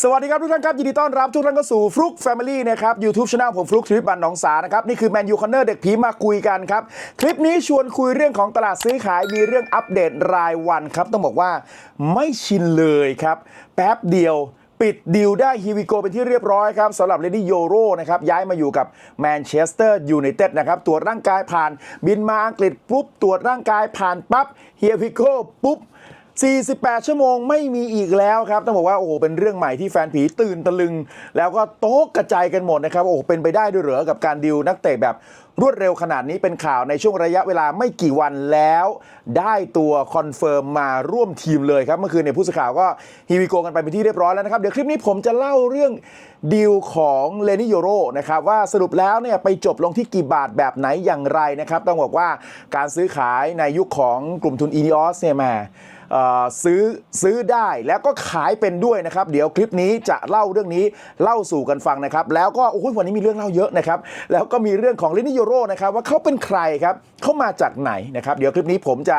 สวัสดีครับทุกท่านครับ ยินดีต้อนรับทุกท่านเข้าสู่ฟลุกแฟมิลี่นะครับยูทูบช anel ผมฟลุกชีวิตบันหนองสานะครับ นี่คือแมนยูคอนเนอร์เด็กผีมาคุยกันครับ คลิปนี้ชวนคุยเรื่องของตลาดซื้อขายมีเรื่องอัปเดตรายวันครับ ต้องบอกว่าไม่ชินเลยครับ แป๊บเดียวปิดดีลได้ฮีวิโกเป็นที่เรียบร้อยครับสำหรับเลดี้โยโรนะครับย้ายมาอยู่กับแมนเชสเตอร์ยูไนเต็ดนะครับตรวจร่างกายผ่าน บินมาอังกฤษปุ๊บตรวจร่างกายผ่านปั๊บเฮียวิโกปุ๊บ 48 ชั่วโมงไม่มีอีกแล้วครับ ต้องบอกว่าโอ้โหเป็นเรื่องใหม่ที่แฟนผีตื่นตะลึง แล้วก็โต๊ะกระจายกันหมดนะครับโอ้โหเป็นไปได้ด้วยเหรอกับการดิวนักเตะแบบรวดเร็วขนาดนี้เป็นข่าวในช่วงระยะเวลาไม่กี่วันแล้ว ได้ตัวคอนเฟิร์มมาร่วมทีมเลยครับ เมื่อคืนเนี่ยผู้สื่อข่าวก็ฮีวิโกกันไปเป็นที่เรียบร้อยแล้วนะครับ เดี๋ยวคลิปนี้ผมจะเล่าเรื่องดีลของเลนิโยโรนะครับ ว่าสรุปแล้วเนี่ยไปจบลงที่กี่บาทแบบไหนอย่างไรนะครับ ต้องบอกว่าการซื้อขายในยุคของกลุ่มทุนอีนิออสเนี่ยแมา ซื้อซื้อได้แล้วก็ขายเป็นด้วยนะครับ เดี๋ยวคลิปนี้จะเล่าเรื่องนี้เล่าสู่กันฟังนะครับ แล้วก็โอ้ยวันนี้มีเรื่องเล่าเยอะนะครับ แล้วก็มีเรื่องของลินิโยโรนะครับว่าเขาเป็นใครครับเขามาจากไหนนะครับ เดี๋ยวคลิปนี้ผมจะ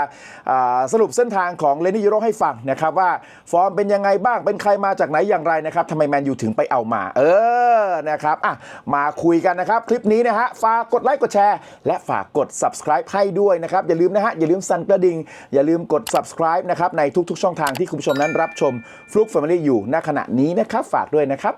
สรุปเส้นทางของเลนิโยโรให้ฟังนะครับว่าฟอร์มเป็นยังไงบ้างเป็นใครมาจากไหนอย่างไรนะครับทำไมแมนยูถึงไปเอามา เออนะครับอะมาคุยกันนะครับ คลิปนี้นะฮะฝากกดไลค์กดแชร์และฝากกด subscribe ให้ด้วยนะครับอย่าลืมนะฮะอย่าลืมสั่นกระดิ่งอย่าลืมกด subscribe นะครับในทุกๆ ช่องทางที่คุณผู้ชมนั้นรับชมฟลุกแฟมิลี่อยู่ณขณะนี้นะครับฝากด้วยนะครับ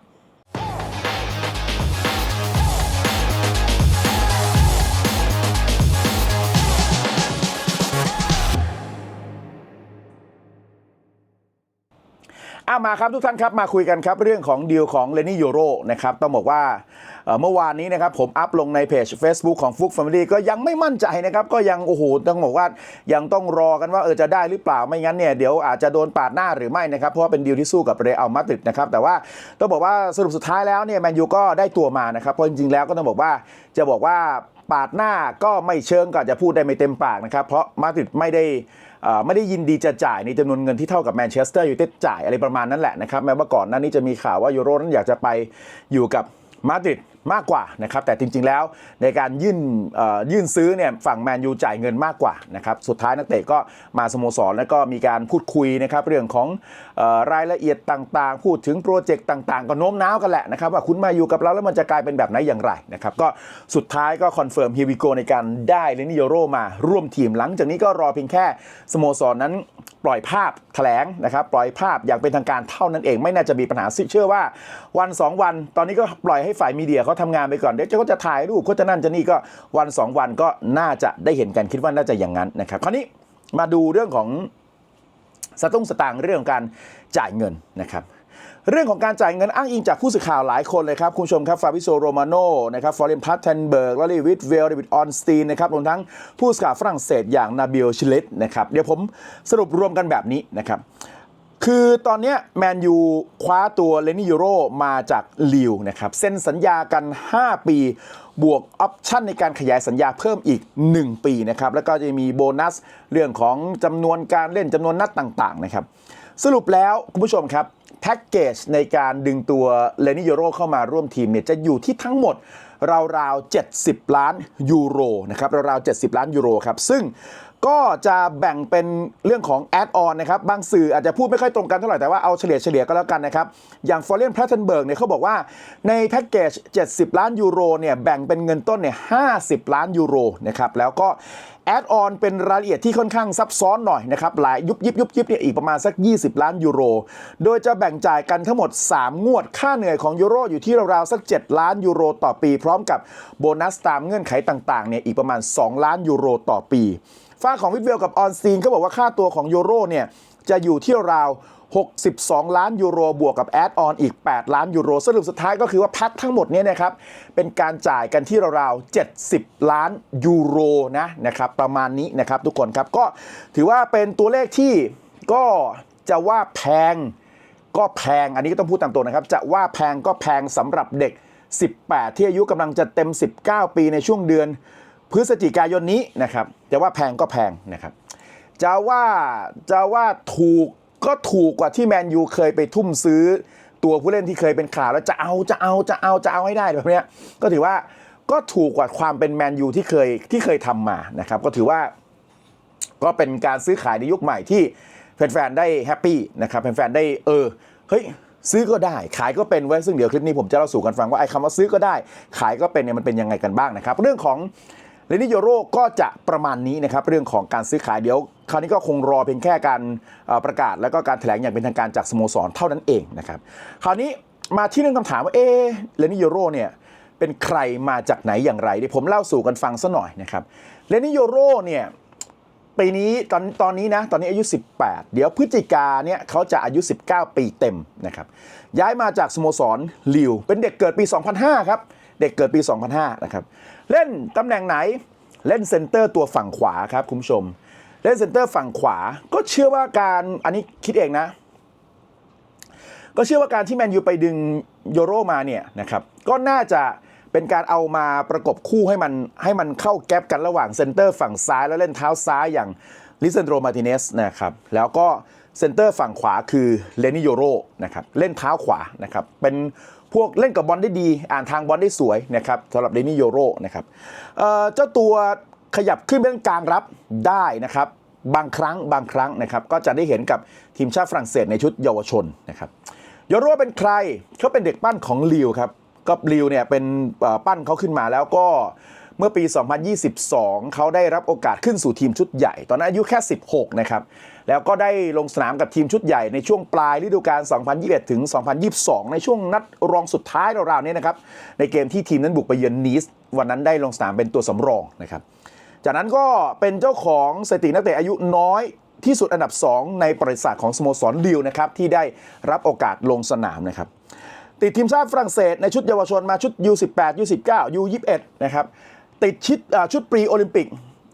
อามาครับทุกท่านครับมาคุยกันครับเรื่องของดีลของเลนี่ยูโรนะครับต้องบอกว่าเมื่อวานนี้นะครับผมอัพลงในเพจ Facebook ของฟุก Family ก็ยังไม่มั่นใจนะครับก็ยังโอ้โหต้องบอกว่ายังต้องรอกันว่าเออจะได้หรือเปล่าไม่งั้นเนี่ยเดี๋ยวอาจจะโดนปาดหน้าหรือไม่นะครับเพราะว่าเป็นดีลที่สู้กับเรอัลมาดริดนะครับแต่ว่าต้องบอกว่าสรุปสุดท้ายแล้วเนี่ยแมนยูก็ได้ตัวมานะครับเพราะจริงๆแล้วก็ต้องบอกว่าจะบอกว่าปาดหน้าก็ไม่เชิงก็อาจะพูดได้ไม่เต็มปากนะครับเพราะมาดริดไม่ได้ ไม่ได้ยินดีจะจ่ายในจำนวนเงินที่เท่ากับแมนเชสเตอร์ยูไนเต็ดจ่ายอะไรประมาณนั้นแหละนะครับแม้ว่าก่อนหน้านี้จะมีข่าวว่ายูโรนั้นอยากจะไปอยู่กับมาดริด มากกว่านะครับแต่จริงๆแล้วในการยื่นยื่นซื้อเนี่ยฝั่งแมนยูจ่ายเงินมากกว่านะครับสุดท้ายนักเตะก็มาสโมสรแล้วก็มีการพูดคุยนะครับเรื่องของอรายละเอียดต่างๆ พูดถึงโปรเจกต์ต่างๆ ก็โน้มน้าวกันแหละนะครับว่าคุณมาอยู่กับเราแล้วมันจะกลายเป็นแบบไหนอย่างไรนะครับก็สุดท้ายก็คอนเฟิร์มฮีวิโกในการได้เลนิโยโรมาร่วมทีมหลังจากนี้ก็รอเพียงแค่สโมสรนั้นปล่อยภาพแถลงนะครับปล่อยภาพอย่างเป็นทางการเท่านั้นเองไม่น่าจะมีปัญหาเชื่อว่าวัน 2 วัน ตอนนี้ก็ปล่อยให้ฝ่ายมีเดียเขาทำงานไปก่อนเดี๋ยวเขาจะถ่ายรูปเขาจะนั่นจะนี่ก็วัน2วันก็น่าจะได้เห็นกันคิดว่าน่าจะอย่างนั้นนะครับคราวนี้มาดูเรื่องของสตุ้งสตางค์เรื่องการจ่ายเงินนะครับเรื่องของการจ่ายเงินอ้างอิงจากผู้สื่อข่าวหลายคนเลยครับ คุณผู้ชมครับฟาบิโซโรมาโนนะครับฟอร์เรนพัตเทนเบิร์กลอรีวิทเวลเดวิดออนสตีนนะครับรวมทั้งผู้สื่อข่าวฝรั่งเศสอย่างนาบิลชิลิตนะครับเดี๋ยวผมสรุปรวมกันแบบนี้นะครับ คือตอนนี้แมนยูคว้าตัวเลนี่ยูโรมาจากลิวนะครับเซ็นสัญญากัน 5 ปีบวกออปชั่นในการขยายสัญญาเพิ่มอีก 1 ปีนะครับแล้วก็จะมีโบนัสเรื่องของจำนวนการเล่นจำนวนนัดต่างๆนะครับสรุปแล้วคุณผู้ชมครับแพ็กเกจในการดึงตัวเลนี่ยูโรเข้ามาร่วมทีมเนี่ยจะอยู่ที่ทั้งหมดราวๆ70 ล้านยูโรนะครับราวๆ70 ล้านยูโรครับซึ่งก็จะแบ่งเป็นเรื่องของแอดออนนะครับ บางสื่ออาจจะพูดไม่ค่อยตรงกันเท่าไหร่ แต่ว่าเอาเฉลี่ยเฉลี่ยก็แล้วกันนะครับ อย่างฟอร์เรนแพทเทนเบิร์กเนี่ยเขาบอกว่าในแพ็กเกจ 70 ล้านยูโรเนี่ยแบ่งเป็นเงินต้นเนี่ย 50 ล้านยูโรนะครับ แล้วก็แอดออนเป็นรายละเอียดที่ค่อนข้างซับซ้อนหน่อยนะครับ หลายยุบยิบยุบยิบเนี่ยอีกประมาณสัก 20 ล้านยูโร โดยจะแบ่งจ่ายกันทั้งหมด 3 งวดค่าเหนื่อยของยูโรอยู่ที่ราวๆสัก 7 ล้านยูโรต่อปี พร้อมกับโบนัสตามเงื่อนไขต่างๆเนี่ยอีกประมาณ 2 ล้านยูโรต่อปี ฝ้าของวิทเวลกับออนซีนก็บอกว่าค่าตัวของยูโรเนี่ยจะอยู่ที่ราว 62 ล้านยูโรบวกกับแอดออนอีก 8 ล้านยูโรสรุปสุดท้ายก็คือว่าแพ็คทั้งหมดเนี้นะครับ เป็นการจ่ายกันที่ราวๆ70 ล้านยูโรนะนะครับ ประมาณนี้นะครับทุกคนครับก็ถือว่าเป็นตัวเลขที่ก็จะว่าแพงก็แพงอันนี้ก็ต้องพูดตามตัวนะครับ จะว่าแพงก็แพงสำหรับเด็ก 18 ที่อายุกำลังจะเต็ม 19 ปีในช่วงเดือน พฤศจิกายนนี้นะครับจะว่าแพงก็แพงนะครับจะว่าจะว่าถูกก็ถูกกว่าที่แมนยูเคยไปทุ่มซื้อตัวผู้เล่นที่เคยเป็นข่าวแล้วจะเอาจะเอาจะเอาจะเอาให้ได้แบบนี้ก็ถือว่าก็ถูกกว่าความเป็นแมนยูที่เคยที่เคยทำมานะครับ ก็ถือว่าก็เป็นการซื้อขายในยุคใหม่ที่แฟนๆได้แฮปปี้นะครับแฟนๆได้เออเฮ้ยซื้อก็ได้ ขายก็เป็นไว้ซึ่งเดี๋ยวคลิปนี้ผมจะเล่าสู่กันฟังว่าไอ้คำว่าซื้อก็ได้ ขายก็เป็นเนี่ยมันเป็นยังไงกันบ้างนะครับ เรื่องของ เรนิโยโรก็จะประมาณนี้นะครับเรื่องของการซื้อขายเดี๋ยว คราวนี้ก็คงรอเพียงแค่การประกาศ แล้วก็การแถลงอย่างเป็นทางการจากสโมสรเท่านั้นเองนะครับคราวนี้มาที่เรื่องคำถามว่าเอเรนิโยโรเนี่ยเป็นใครมาจากไหนอย่างไรเดี๋ยวผมเล่าสู่กันฟังซะหน่อยนะครับเรนิโยโรเนี่ยปีนี้ตอนตอนนี้นะตอนนี้อายุ 18 เดี๋ยวพฤศจิกาเนี่ยเขาจะอายุ 19 ปีเต็มนะครับย้ายมาจากสโมสรลิว เป็นเด็กเกิดปี 2005 ครับ เด็กเกิดปี 2005 นะครับ เล่นตำแหน่งไหนเล่นเซนเตอร์ตัวฝั่งขวาครับคุณผู้ชม เล่นเซนเตอร์ฝั่งขวาก็เชื่อว่าการอันนี้คิดเองนะ ก็เชื่อว่าการที่แมนยูไปดึงโยโรมาเนี่ยนะครับก็น่าจะเป็นการเอามาประกบคู่ให้มันให้มันเข้าแก๊ปกันระหว่างเซนเตอร์ฝั่งซ้ายแล้วเล่นเท้าซ้ายอย่างลิซันโดมาติเนสนะครับแล้วก็เซนเตอร์ฝั่งขวาคือเลนิโยโรนะครับเล่นเท้าขวานะครับเป็น พวกเล่นกับบอลได้ดี อ่านทางบอลได้สวยนะครับสำหรับเดนิโยโรนะครับเอ่อเจ้าตัวขยับขึ้นเป็นกลางรับได้นะครับบางครั้งบางครั้งนะครับก็จะได้เห็นกับทีมชาติฝรั่งเศสในชุดเยาวชนนะครับโยโรเป็นใครเขาเป็นเด็กปั้นของลิวครับก็ลิวเนี่ยเป็นปั้นเขาขึ้นมาแล้วก็ เมื่อปี 2022 เขาได้รับโอกาสขึ้นสู่ทีมชุดใหญ่ ตอนนั้นอายุแค่ 16 นะครับ แล้วก็ได้ลงสนามกับทีมชุดใหญ่ในช่วงปลายฤดูกาล 2021 ถึง 2022 ในช่วงนัดรองสุดท้ายราวๆนี้นะครับ ในเกมที่ทีมนั้นบุกไปเยือนนีส วันนั้นได้ลงสนามเป็นตัวสำรองนะครับ จากนั้นก็เป็นเจ้าของสถิตินักเตะอายุน้อยที่สุดอันดับ 2 ในประวัติศาสตร์ของสโมสรลิวนะครับที่ได้รับโอกาสลงสนามนะครับติดทีมชาติฝรั่งเศสในชุดเยาวชนมาชุด U18 U19 U21 นะครับ ติดชิดชุดปรีโอลิมปิก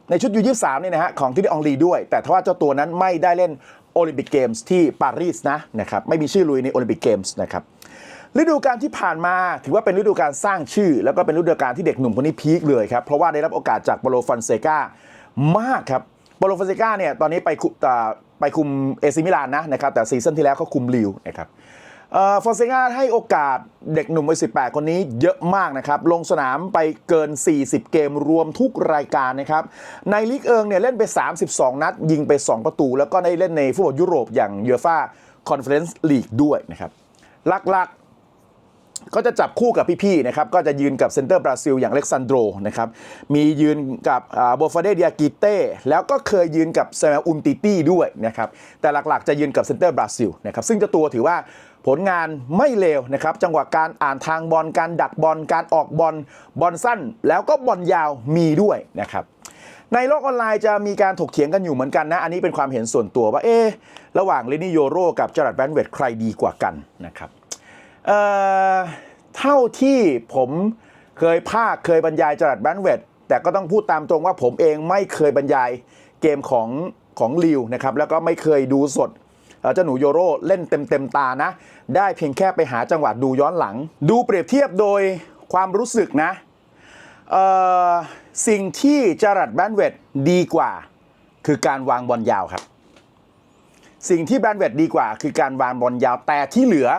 ในชุด U23 เนี่ยนะฮะของที่ได้อองลีด้วย แต่ทว่าเจ้าตัวนั้นไม่ได้เล่นโอลิมปิกเกมส์ที่ปารีสนะนะครับไม่มีชื่อลุยในโอลิมปิกเกมส์นะครับฤดูกาลที่ผ่านมาถือว่าเป็นฤดูกาลสร้างชื่อ แล้วก็เป็นฤดูกาลที่เด็กหนุ่มคนนี้พีคเลยครับ เพราะว่าได้รับโอกาสจากโปโลฟอนเซกามากครับโปโลฟอนเซกาเนี่ยตอนนี้ไปคุอ่าไปคุมเอซิมิลานนะนะครับแต่ซีซั่นที่แล้วเขาคุมลิวนะครับ ฟอนเซกาให้โอกาสเด็กหนุ่มวัย18 คนนี้เยอะมากนะครับ ลงสนามไปเกิน 40 เกมรวมทุกรายการนะครับ ในลีกเอิงเนี่ยเล่นไป 32 นัด ยิงไป 2 ประตู แล้วก็ได้เล่นในฟุตบอลยุโรปอย่างยูฟ่าคอนเฟอเรนซ์ลีกด้วยนะครับ หลักๆก็จะจับคู่กับพี่ๆนะครับ ก็จะยืนกับเซนเตอร์บราซิลอย่างเล็กซานโดรนะครับ มียืนกับโบฟาเดเดียกิเต้ แล้วก็เคยยืนกับเซมอุนติตี้ด้วยนะครับ แต่หลักๆจะยืนกับเซนเตอร์บราซิลนะครับ ซึ่งเจ้าตัวถือว่า ผลงานไม่เลวนะครับ จังหวะการอ่านทางบอลการดักบอลการออกบอลบอลสั้น แล้วก็บอลยาวมีด้วยนะครับในโลกออนไลน์จะมีการถกเถียงกันอยู่เหมือนกันนะ อันนี้เป็นความเห็นส่วนตัวว่าเอ๊ระหว่างเลนี่โยโรกับจอร์ดแบนเวตใครดีกว่ากันนะครับเอ่อเท่าที่ผมเคยภาคเคยบรรยายจรัดแบนเวตแต่ก็ต้องพูดตามตรงว่าผมเองไม่เคยบรรยายเกมของของลิวนะครับแล้วก็ไม่เคยดูสด เจ้าหนูโยโรเล่นเต็มเต็มตานะ ได้เพียงแค่ไปหาจังหวะดูย้อนหลัง ดูเปรียบเทียบโดยความรู้สึกนะสิ่งที่จรัดแบนเวตดีกว่า คือการวางบอลยาวครับ สิ่งที่แบนเวตดีกว่า คือการวางบอลยาวแต่ที่เหลือ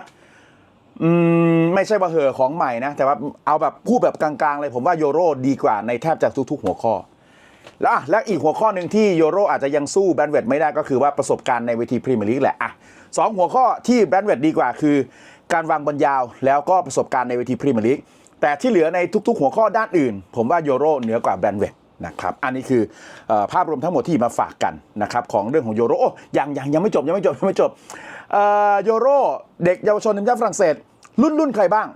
อืมไม่ใช่ว่าเหอของใหม่นะ แต่ว่าเอาแบบพูดแบบกลางๆเลยผมว่าโยโรดีกว่าในแทบจะทุก ๆ หัวข้อ แล้วและอีกหัวข้อหนึ่งที่โยโรอาจจะยังสู้แบรนเวดไม่ได้ก็คือว่าประสบการณ์ในเวทีพรีเมียร์ลีกแหละอะสองหัวข้อที่แบรนเวดดีกว่าคือ การวางบอลยาวแล้วก็ประสบการณ์ในเวทีพรีเมียร์ลีกแต่ที่เหลือในทุก ๆ หัวข้อด้านอื่น ผมว่าโยโรเหนือกว่าแบรนเวดนะครับอันนี้คืออภาพรวมทั้งหมดที่มาฝากกันนะครับของเรื่องของโยโรโอ้ยังยังยังไม่จบยังไม่จบยังไม่จบโยโรเด็กเยาวชนทีมชาติฝรั่งเศส รุ่นรุ่นใครบ้าง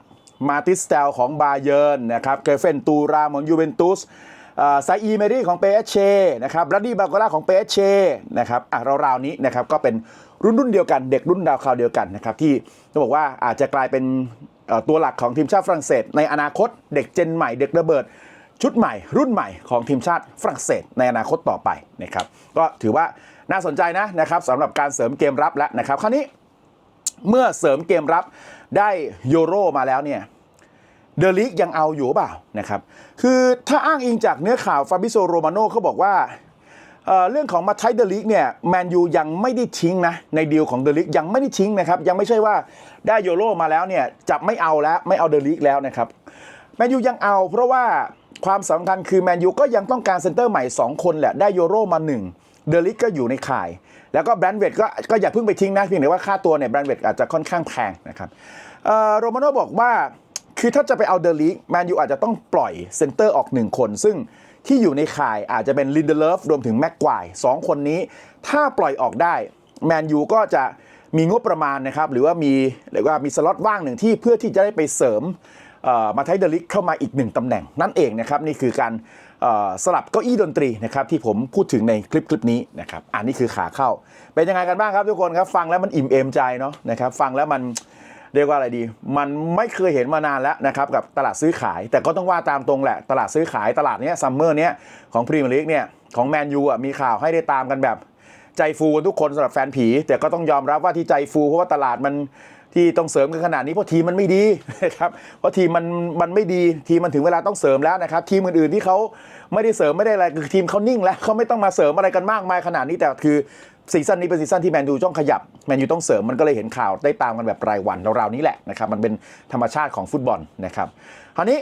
มาติสเตลของบาเยิร์นนะครับเกรเฟนตูรามของยูเวนตุส ไซอีเมรี่ของเปเอเชนะครับรัดดี้บาโกล่าของเปเอเชนะครับอะราวๆนี้นะครับก็เป็นรุ่นรุ่นเดียวกันเด็กรุ่นดาวคราวเดียวกันนะครับที่ต้องบอกว่าอาจจะกลายเป็นตัวหลักของทีมชาติฝรั่งเศส ในอนาคตเด็กเจนใหม่เด็กระเบิดชุดใหม่ รุ่นใหม่ของทีมชาติฝรั่งเศส ในอนาคตต่อไปนะครับก็ถือว่าน่าสนใจนะนะครับสำหรับการเสริมเกมรับแล้วนะครับคราวนี้เมื่อเสริมเกมรับได้ยูโรมาแล้วเนี่ย เดลิกยังเอาอยู่เปล่านะครับคือถ้าอ้างอิงจากเนื้อข่าวฟาบิโซโรมาโน่เขาบอกว่าเเรื่องของมาไทเดลิกเนี่ยแมนยูยังไม่ได้ทิ้งนะในดีลของเดลิกยังไม่ได้ทิ้งนะครับยังไม่ใช่ว่าได้โยโรมาแล้วเนี่ยจะไม่เอาแล้วไม่เอาเดลิกแล้วนะครับแมนยูยังเอาเพราะว่าความสำคัญคือแมนยูก็ยังต้องการเซนเตอร์ใหม่ 2 คนแหละได้โยโรมา 1 เดลิกก็อยู่ในข่าย แล้วก็แบรนด์เวทก็ก็อย่าเพิ่งไปทิ้งนะเพียงแต่ว่าค่าตัวเนี่ยแบรนด์เวทอาจจะค่อนข้างแพงนะครับโรมาโน่บอกว่า คือถ้าจะไปเอาเดอะลีกแมนยูอาจจะต้องปล่อยเซนเตอร์ออกหนึ่งคน ซึ่งที่อยู่ในข่ายอาจจะเป็นลินเดเลฟรวมถึงแม็กควายสองคนนี้ ถ้าปล่อยออกได้แมนยูก็จะมีงบประมาณนะครับหรือว่ามีเรียกว่ามีสล็อตว่างหนึ่งที่เพื่อที่จะได้ไปเสริมมาไทเดลิกเข้ามาอีกหนึ่งตำแหน่งนั่นเองนะครับนี่คือการสลับเก้าอี้ดนตรีนะครับที่ผมพูดถึงในคลิปคลิปนี้นะครับอันนี้คือขาเข้า เป็นยังไงกันบ้างครับทุกคนครับฟังแล้วมันอิ่มเอมใจเนาะนะครับฟังแล้วมัน เรียกว่าอะไรดี มันไม่เคยเห็นมานานแล้วนะครับกับตลาดซื้อขาย แต่ก็ต้องว่าตามตรงแหละ ตลาดซื้อขายตลาดเนี้ยซัมเมอร์เนี้ยของพรีเมียร์ลีกเนี่ยของแมนยูอะมีข่าวให้ได้ตามกันแบบใจฟูกันทุกคนสำหรับแฟนผี แต่ก็ต้องยอมรับว่าที่ใจฟูเพราะว่าตลาดมันที่ต้องเสริมกันขนาดนี้เพราะทีมมันไม่ดีนะครับเพราะทีมมันมันไม่ดีทีมมันถึงเวลาต้องเสริมแล้วนะครับทีมอื่นๆที่เขาไม่ได้เสริมไม่ได้อะไรคือทีมเขานิ่งแล้วเขาไม่ต้องมาเสริมอะไรกันมากมายขนาดนี้แต่คือ ซีซั่นนี้เป็นซีซั่นที่แมนยูต้องขยับแมนยูต้องเสริมมันก็เลยเห็นข่าวได้ตามกันแบบรายวันราวๆนี้แหละนะครับมันเป็นธรรมชาติของฟุตบอลนะครับคราวนี้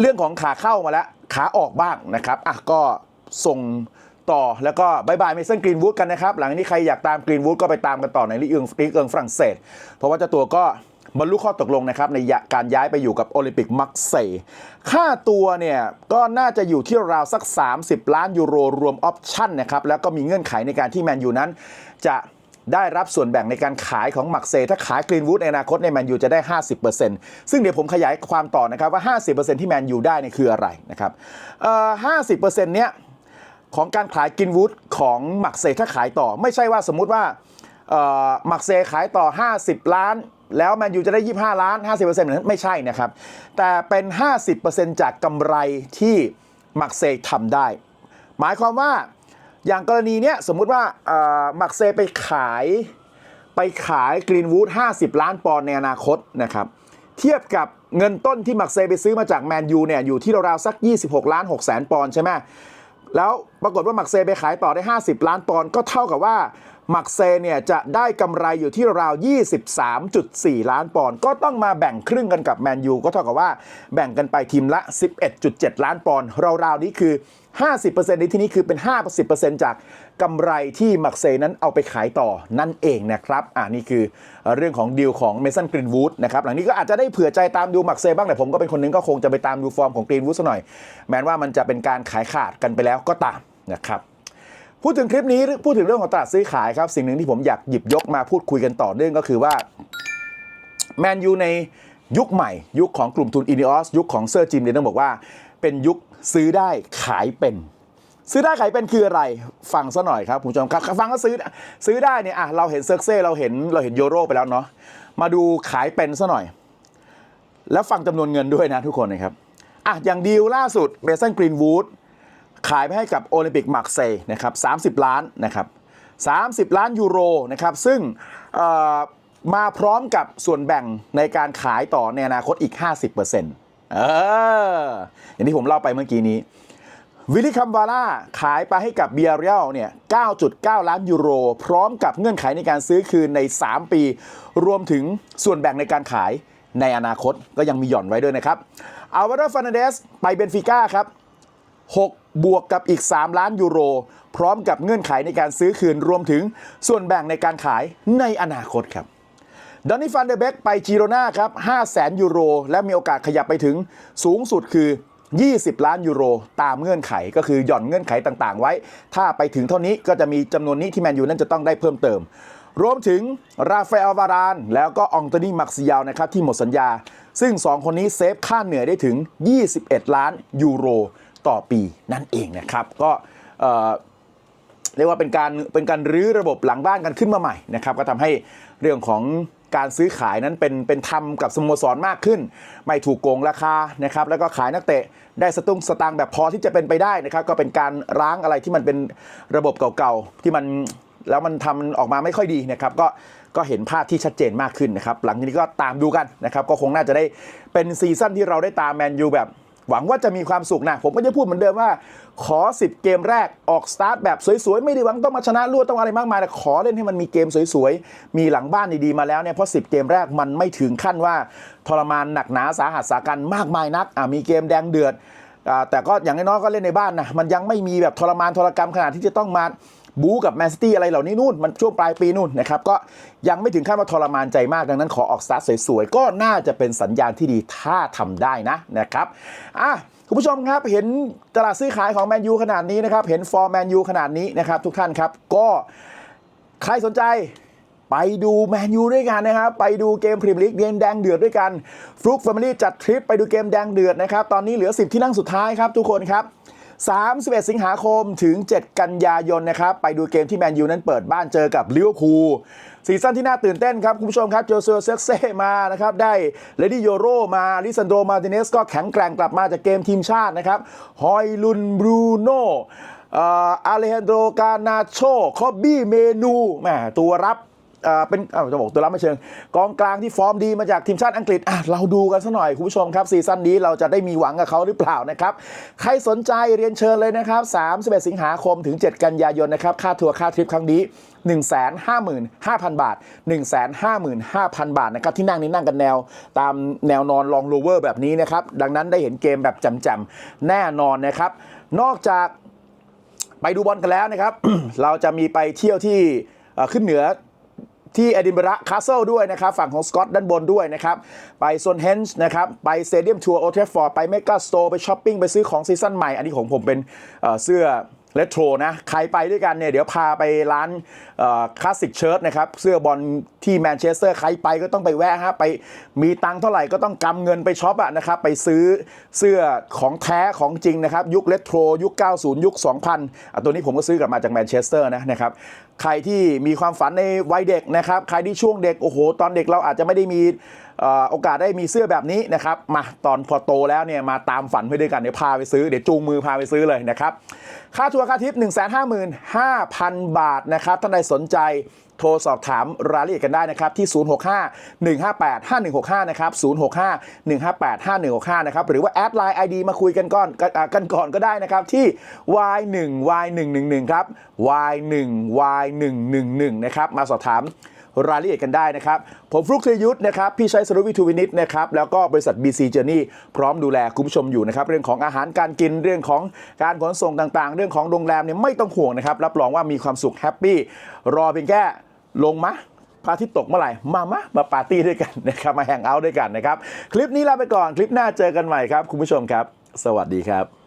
เรื่องของขาเข้ามาแล้วขาออกบ้างนะครับอะก็ส่งต่อแล้วก็บายบายเมสันกรีนวูดกันนะครับ หลังจากนี้ใครอยากตามกรีนวูดก็ไปตามกันต่อในลีกเอิงลีกเอิงฝรั่งเศส เพราะว่าเจ้าตัวก็ บรรลุข้อตกลงนะครับในการย้ายไปอยู่กับโอลิมปิกมักเซค่าตัวเนี่ยก็น่าจะอยู่ที่ราวสัก 30 ล้านยูโรรวมออปชั่นนะครับแล้วก็มีเงื่อนไขในการที่แมนยูนั้น จะได้รับส่วนแบ่งในการขายของมักเซ ถ้าขายกรีนวูดในอนาคตในแมนยูจะได้ 50%ซึ่งเดี๋ยวผมขยายความต่อนะครับว่า 50%ที่แมนยูได้เนี่ยคืออะไรนะครับเอ่อ50%เนี้ยของการขายกินวูดของหมักเซถ้าขายต่อ ไม่ใช่ว่าสมมุติว่า หมักเซขายต่อ 50 ล้าน แล้วแมนยูจะได้ 25 ล้าน 50%นนั้นไม่ใช่นะครับ แต่เป็น 50%จากกำไรที่หมักเซทำได้ หมายความว่าอย่างกรณีเนี้ยสมมุติว่าหมักเซไปขายไปขายกรีนวูด50 ล้านปอนด์ในอนาคตนะครับเทียบกับเงินต้นที่หมักเซไปซื้อมาจากแมนยูเนี่ยอยู่ที่ราวๆสัก 26 ล้าน6แสนปอนด์ใช่ไหมแล้วปรากฏว่าหมักเซไปขายต่อได้ 50 ล้านปอนด์ก็เท่ากับว่า มักเซเนี่ยจะได้กำไรอยู่ที่ราว 23.4 ล้านปอนด์ก็ต้องมาแบ่งครึ่งกันกับแมนยูก็เท่ากับว่าแบ่งกันไปทีมละ 11.7 ล้านปอนด์ราวๆนี้คือ 50%ในที่นี้คือเป็น 50%จากกำไรที่มักเซนั้นเอาไปขายต่อนั่นเองนะครับอ่านี่คือเรื่องของดีลของเมสันกรีนวูดนะครับหลังนี้ก็อาจจะได้เผื่อใจตามดูมักเซบ้างแต่ผมก็เป็นคนหนึงก็คงจะไปตามดูฟอร์มของกรีนวูดซะหน่อย แม้ว่ามันจะเป็นการขายขาดกันไปแล้วก็ตามนะครับ พูดถึงคลิปนี้พูดถึงเรื่องของตลาดซื้อขายครับ สิ่งหนึ่งที่ผมอยากหยิบยกมาพูดคุยกันต่อเนื่องก็คือว่าแมนยูในยุคใหม่ ยุคของกลุ่มทุนอินิออสยุคของเซอร์จิมเนี่ยต้องบอกว่า เป็นยุคซื้อได้ขายเป็นซื้อได้ขายเป็นคืออะไรฟังซะหน่อยครับคุณผู้ชมครับฟังก็ซื้อซื้อได้เนี่ยอะเราเห็นเซิร์เซ่เราเห็นเราเห็นโยโรไปแล้วเนาะมาดูขายเป็นซะหน่อย แล้วฟังจำนวนเงินด้วยนะทุกคนนะครับอะอย่างดีลล่าสุดเบสันกรีนวูด ขายไปให้กับโอลิมปิกมาร์เซย์นะครับ30 ล้านนะครับ30 ล้านยูโรนะครับซึ่งมาพร้อมกับส่วนแบ่งในการขายต่อในอนาคตอีก 50%เอออย่างที่ผมเล่าไปเมื่อกี้นี้ วิลิคัมวาร่าขายไปให้กับเบียร์เรียลเนี่ย 9.9 ล้านยูโร พร้อมกับเงื่อนไขในการซื้อคืนใน 3 ปี รวมถึงส่วนแบ่งในการขายในอนาคตก็ยังมีหย่อนไว้ด้วยนะครับอัลวาโดฟานาเดสไปเบนฟิก้าครับ6 บวกกับอีก 3 ล้านยูโร พร้อมกับเงื่อนไขในการซื้อคืนรวมถึงส่วนแบ่งในการขายในอนาคตครับดอนนี่ฟันเดเบกไปจิโรนาครับ5แสนยูโร และมีโอกาสขยับไปถึงสูงสุดคือ 20 ล้านยูโร ตามเงื่อนไขก็คือหย่อนเงื่อนไขต่างๆ ไว้ ถ้าไปถึงเท่านี้ก็จะมีจำนวนนี้ที่แมนยูนั้นจะต้องได้เพิ่มเติม รวมถึงราฟาเอลวาราน แล้วก็อองโตนีมักซิยาวนะครับที่หมดสัญญา ซึ่ง 2 คนนี้เซฟค่าเหนื่อยได้ถึง 21 ล้านยูโร ต่อปีนั่นเองนะครับ ก็เรียกว่าเป็นการเป็นการรื้อระบบหลังบ้านกันขึ้นมาใหม่นะครับก็ทำให้เรื่องของการซื้อขายนั้นเป็นเป็นธรรมกับสโมสรมากขึ้น ไม่ถูกโกงราคานะครับแล้วก็ขายนักเตะได้สตุ้งสตางค์แบบพอที่จะเป็นไปได้นะครับก็เป็นการร้างอะไรที่มันเป็นระบบเก่าๆที่มันแล้วมันทำออกมาไม่ค่อยดีนะครับก็ก็เห็นภาพที่ชัดเจนมากขึ้นนะครับหลังจากนี้ก็ตามดูกันนะครับก็คงน่าจะได้เป็นซีซั่นที่เราได้ตามแมนยูแบบ หวังว่าจะมีความสุขนะผมก็จะพูดเหมือนเดิมว่า ขอ 10 เกมแรกออกสตาร์ทแบบสวยๆ ไม่ได้หวังต้องมาชนะรวดต้องอะไรมากมายแต่ขอเล่นให้มันมีเกมสวยๆ มีหลังบ้านดีๆมาแล้วเนี่ยเพราะ 10 เกมแรกมันไม่ถึงขั้นว่า ทรมานหนักหนาสาหัสสากันมากมายนักมีเกมแดงเดือดอแต่ก็อย่างน้อยๆก็เล่นในบ้านนะมันยังไม่มีแบบทรมานทรกรรมขนาดที่จะต้องมา บู๊กับแมนซิตี้อะไรเหล่านี้นู่นมันช่วงปลายปีนู่นนะครับก็ยังไม่ถึงขั้นว่าทรมานใจมากดังนั้นขอออกสตาร์ทสวยๆ ก็น่าจะเป็นสัญญาณที่ดีถ้าทำได้นะนะครับอะคุณผู้ชมครับเห็นตลาดซื้อขายของแมนยูขนาดนี้นะครับเห็นฟอร์แมนยูขนาดนี้นะครับทุกท่านครับก็ใครสนใจไปดูแมนยูด้วยกันนะครับ ไปดูเกมพรีเมียร์ลีกเกมแดงเดือดด้วยกันฟลุกแฟมิลี่จัดทริปไปดูเกมแดงเดือดนะครับ ตอนนี้เหลือ 10 ที่นั่งสุดท้ายครับทุกคนครับ 31 สิงหาคมถึง 7 กันยายนนะครับ ไปดูเกมที่แมนยูนั้นเปิดบ้านเจอกับลิเวอร์พูลซีซั่นที่น่าตื่นเต้นครับ คุณผู้ชมครับ โจเซอร์เซ็กเซ่มานะครับ ได้เลดี้โยโรมาลิซันโดมาติเนสก็แข็งแกร่งกลับมาจากเกมทีมชาตินะครับฮอยลุนบรูโนเอ่ออาเลฮันโดกานาโชคอบบี้เมนูแหมตัวรับ เอ่อเป็นอ้าจะบอกตัวรับไม่เชิง กองกลางที่ฟอร์มดีมาจากทีมชาติอังกฤษอะเราดูกันสักหน่อยคุณผู้ชมครับซีซั่นนี้เราจะได้มีหวังกับเขาหรือเปล่านะครับ ใครสนใจเรียนเชิญเลยนะครับ31สิงหาคมถึง 7 กันยายนนะครับค่าทัวร์ค่าทริปครั้งนี้155,000 บาท 155,000 บาทนะครับที่นั่งนี้นั่งกันแนว ตามแนวนอนลองโลเวอร์แบบนี้นะครับ ดังนั้นได้เห็นเกมแบบจำๆแน่นอนนะครับ นอกจากไปดูบอลกันแล้วนะครับ เราจะมีไปเที่ยวที่ขึ้นเหนือ ที่เอดินบะระคาสเซิลด้วยนะครับ ฝั่งของสกอตด้านบนด้วยนะครับ ไปโซนเฮนส์นะครับ ไปสเตเดียมทัวร์โอเทฟฟอร์ดไปเมกาสโตร์ไปช้อปปิ้ง ไปซื้อของซีซั่นใหม่ อันนี้ของผมเป็นเสื้อเลโทรนะ ใครไปด้วยกันเนี่ย เดี๋ยวพาไปร้านคลาสสิกเชิร์ตนะครับ เสื้อบอลที่แมนเชสเตอร์ ใครไปก็ต้องไปแวะฮะ ไปมีตังค์เท่าไหร่ก็ต้องกำเงินไปช็อปอะนะครับ ไปซื้อเสื้อของแท้ของจริงนะครับ ยุคเลโทรยุค 90 ยุค 2000อะตัวนี้ผมก็ซื้อกลับมาจากแมนเชสเตอร์นะนะครับใครที่มีความฝันในวัยเด็กนะครับ ใครที่ช่วงเด็กโอ้โห ตอนเด็กเราอาจจะไม่ได้มีโอกาสได้มีเสื้อแบบนี้นะครับมาตอนพอโตแล้วเนี่ยมาตามฝันไปด้วยกันเดี๋ยวพาไปซื้อเดี๋ยวจูงมือพาไปซื้อเลยนะครับค่าทัวร์ค่าทิป1 5 5 0 0 0 บาทนะครับท่านใดสนใจ โทรสอบถามรายละเอียดกันได้นะครับที่ 065 158 5165 นะครับ 065 158 5165 นะครับ หรือว่าแอดไลน์ ID มาคุยกันก่อนกันก่อนก็ได้นะครับ ที่ y1 y111 ครับ y1 y111 นะครับ มาสอบถาม รายละเอียดกันได้นะครับ ผมฟลุกเทยุทธนะครับ พี่ชัยสรุปวิทูวินิตนะครับ แล้วก็บริษัท BC Journey พร้อมดูแลคุณผู้ชมอยู่นะครับ เรื่องของอาหารการกินเรื่องของการขนส่งต่างๆ เรื่องของโรงแรมเนี่ยไม่ต้องห่วงนะครับ รับรองว่ามีความสุขแฮปปี้รอเพียงแค่ลงมะพระอาทิตย์ตกเมื่อไหร่ มามะมาปาร์ตี้ด้วยกันนะครับ มาแฮงเอาท์ด้วยกันนะครับ คลิปนี้ลาไปก่อน คลิปหน้าเจอกันใหม่ครับ คุณผู้ชมครับ สวัสดีครับ